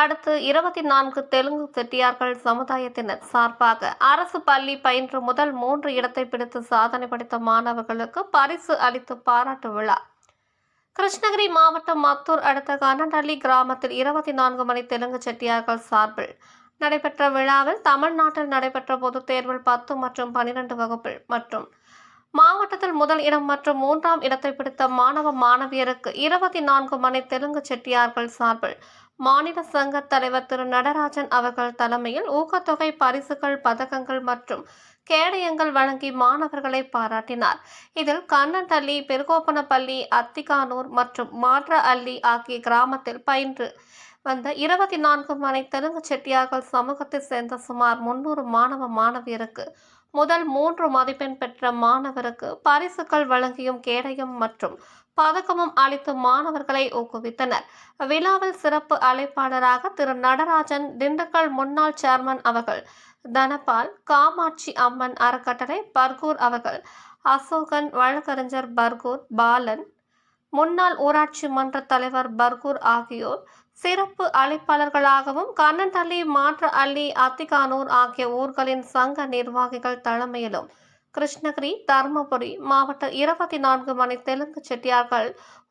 அடுத்து இருபத்தி நான்கு தெலுங்கு செட்டியார்கள் சமுதாயத்தினர் சார்பாக அரசு பள்ளி பயின்று முதல் மூன்று இடத்தை பிடித்து சாதனை படைத்த மாணவர்களுக்கு பரிசு அளித்து பாராட்டு விழா. கிருஷ்ணகிரி மாவட்டம் மத்தூர் அடுத்த கனடலி கிராமத்தில் இருபத்தி நான்கு மணி தெலுங்கு செட்டியார்கள் சார்பில் நடைபெற்ற விழாவில் தமிழ்நாட்டில் நடைபெற்ற பொதுத் தேர்வில் பத்து மற்றும் பனிரெண்டு வகுப்பில் மற்றும் மாவட்டத்தில் முதல் இடம் மற்றும் மூன்றாம் இடத்தை பிடித்த மாணவ மாணவியருக்கு இருபத்தி நான்கு மணி தெலுங்கு செட்டியார்கள் சார்பில் மாநில சங்க தலைவர் திரு நடராஜன் அவர்கள் தலைமையில் ஊக்கத்தொகை பரிசுகள் பதக்கங்கள் மற்றும் கேடயங்கள் வழங்கி மாணவர்களை பாராட்டினார். இதில் கண்ணந்தள்ளி பெருகோப்பனப்பள்ளி அத்திகானூர் மற்றும் மாற்ற அள்ளி ஆகிய கிராமத்தில் பயின்று வந்த இருபத்தி நான்கு மணி தெலுங்கு செட்டியார்கள் சமூகத்தைச் சேர்ந்த சுமார் முன்னூறு மாணவ மாணவியருக்கு முதல் மூன்று மதிப்பெண் பெற்ற மாணவருக்கு பரிசுகள் வழங்கியும் கேடயம் மற்றும் பதக்கமும் அளித்து மாணவர்களை ஊக்குவித்தனர். விழாவில் சிறப்பு அழைப்பாளராக திரு நடராஜன் திண்டுக்கல் முன்னாள் சேர்மன் அவர்கள் தனபால் காமாட்சி அம்மன் அறக்கட்டளை பர்கூர் அவர்கள் அசோகன் வழக்கறிஞர் பர்கூர் பாலன் முன்னாள் ஊராட்சி மன்ற தலைவர் பர்கூர் ஆகியோர் சிறப்பு அழைப்பாளர்களாகவும் கண்ணன் அள்ளி மாற்று அள்ளி அத்திகானூர் ஆகிய ஊர்களின் சங்க நிர்வாகிகள் தலைமையிலும் கிருஷ்ணகிரி தருமபுரி மாவட்ட இருபத்தி நான்கு மணி தெலுங்கு செட்டியார்கள்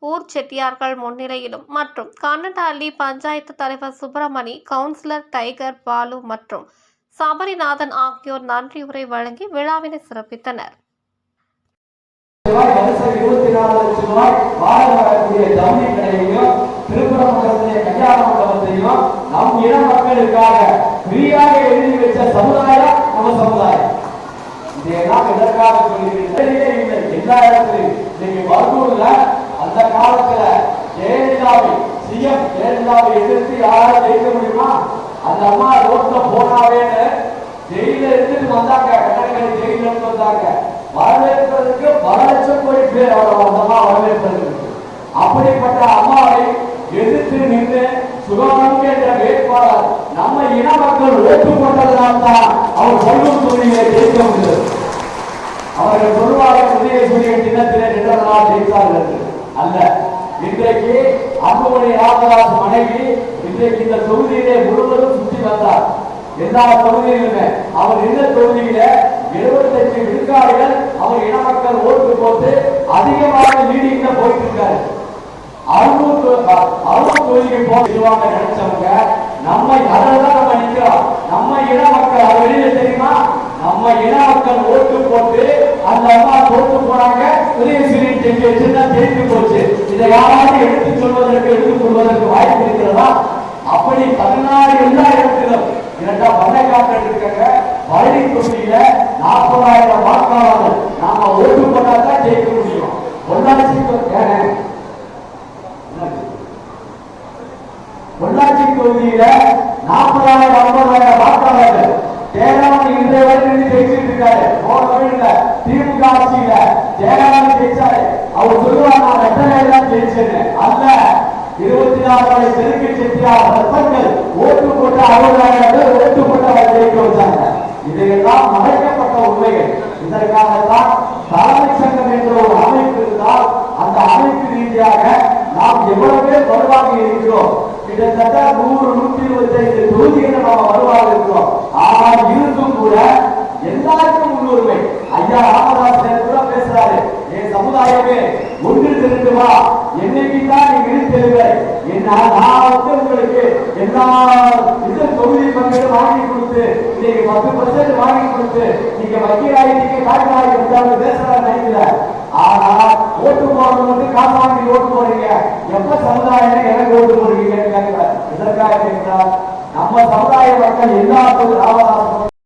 ஊர் செட்டியார்கள் முன்னிலையிலும் மற்றும் கண்ணண்டள்ளி பஞ்சாயத்து தலைவர் சுப்பிரமணி கவுன்சிலர் டைகர் பாலு மற்றும் சபரிநாதன் ஆகியோர் நன்றியுரை வழங்கி விழாவினை சிறப்பித்தனர். நம் இன மக்களுக்காக ஃப்ரீயாக எழுதி வச்ச சமுதாயம் நம்ம சமுதாயம். இதையெல்லாம் எதற்காக சொல்கிறீர்கள்? இல்லை எல்லா இடத்துலையும் நீங்க மருத்தூர்ல அந்த காலத்துல ஜெயலலிதாவை சிஎம் ஜெயலலிதாவை எதிர்த்து யாரால ஜெயிக்க முடியுமா? அந்த அம்மா ரோட்ல போனாவேன்னு ஜெயில இருந்துட்டு வந்தாங்க. கட்டணக்கரை ஜெயில இருந்து வந்தாங்க. வரவேற்பதற்கு பல லட்சம் கோடி பேர் அவர் அந்த அம்மா வரவேற்பதற்கு. அப்படிப்பட்ட அம்மாவை எதிர்த்து நின்று சுகாதாரம் என்ற வேட்பாளர் நம்ம இன மக்கள் ஓட்டு போட்டதனால் தான் அவர் சொல்லும் தொழிலை ஜெயிக்க முடியாது அவர்கள் சொல்வார்கள் சின்னத்திலே நின்றதனால் ஜெயித்தார்கள் அல்ல இன்றைக்கு அன்புமணி ராமதாஸ் மனைவி இன்றைக்கு இந்த தொகுதியிலே முழுவதும் சுற்றி வந்தார் எல்லா தொகுதியிலுமே அவர் இந்த தொகுதியில எழுபத்தஞ்சு விழுக்காடுகள் அவர் இன மக்கள் ஓட்டு போட்டு அதிகமாக லீடிங்ல போயிட்டு இருக்காரு அறுநூறு அறுநூறு தொகுதிக்கு போவாங்க நினைச்சவங்க நம்ம அதெல்லாம் நம்ம நிக்கிறோம் நம்ம இன மக்கள் வெளியில தெரியுமா நம்ம இன மக்கள் ஓட்டு போட்டு அந்த அம்மா தோத்து போனாங்க. பெரிய உதயசூரி ஜெயிக்க சின்ன ஜெயித்து போச்சு. இதை யாராவது எடுத்து சொல்வதற்கு எடுத்துக் கொள்வதற்கு வாய்ப்பு இருக்கிறதா? அப்படி பதினாறு எல்லா இடத்திலும் இரண்டா பண்ணைக்காட்டு இருக்காங்க. பழனி தொகுதியில நாற்பதாயிரம் வாக்காளர்கள். நாம ஓட்டு போட்டா தான் ஜெயிக்க முடியும். பொள்ளாச்சி இருக்காரு. போன வீடுல திமுக ஆட்சியில ஜெயலலிதா ஜெயிச்சாரு. அவர் சொல்லுவார் நான் ரெட்டரை தான் ஜெயிச்சேன்னு. அல்ல இருபத்தி நாலு வரை தெருக்கு செட்டியார் ரத்தங்கள் ஓட்டு போட்டு அறுபதாயிரம் பேர் ஓட்டு போட்டு அவர் ஜெயிக்க வச்சாங்க. இதையெல்லாம் மறைக்கப்பட்ட உண்மைகள். இதற்காகத்தான் தலைமை சங்கம் என்ற ஒரு அமைப்பு இருந்தால் அந்த அமைப்பு ரீதியாக நாம் எவ்வளவு பேர் வருவாங்க இருக்கிறோம் கிட்டத்தட்ட நூறு நூத்தி இருபத்தி ஐந்து தொகுதிகளை நாம வருவாங்க இருக்கிறோம் ஆனால் சமுதாயமே ஒன்று திரண்டு என்னைக்கு தான் நீங்க நான் வந்து உங்களுக்கு எல்லா இந்த தொகுதி மக்கள் வாங்கி கொடுத்து நீங்க பத்து பர்சன்ட் வாங்கி கொடுத்து நீங்க வக்கீல் ஆகிட்டீங்க காட்டு இருந்தாலும் பேசுறாரு நினைக்கல ஆனா ஓட்டு போறது வந்து காசு வாங்கி ஓட்டு போறீங்க எப்ப சமுதாயம் எனக்கு ஓட்டு போடுவீங்கன்னு கேட்கிறேன் இதற்காக கேட்கிறார். நம்ம சமுதாய மக்கள் எல்லா ராமதாஸ்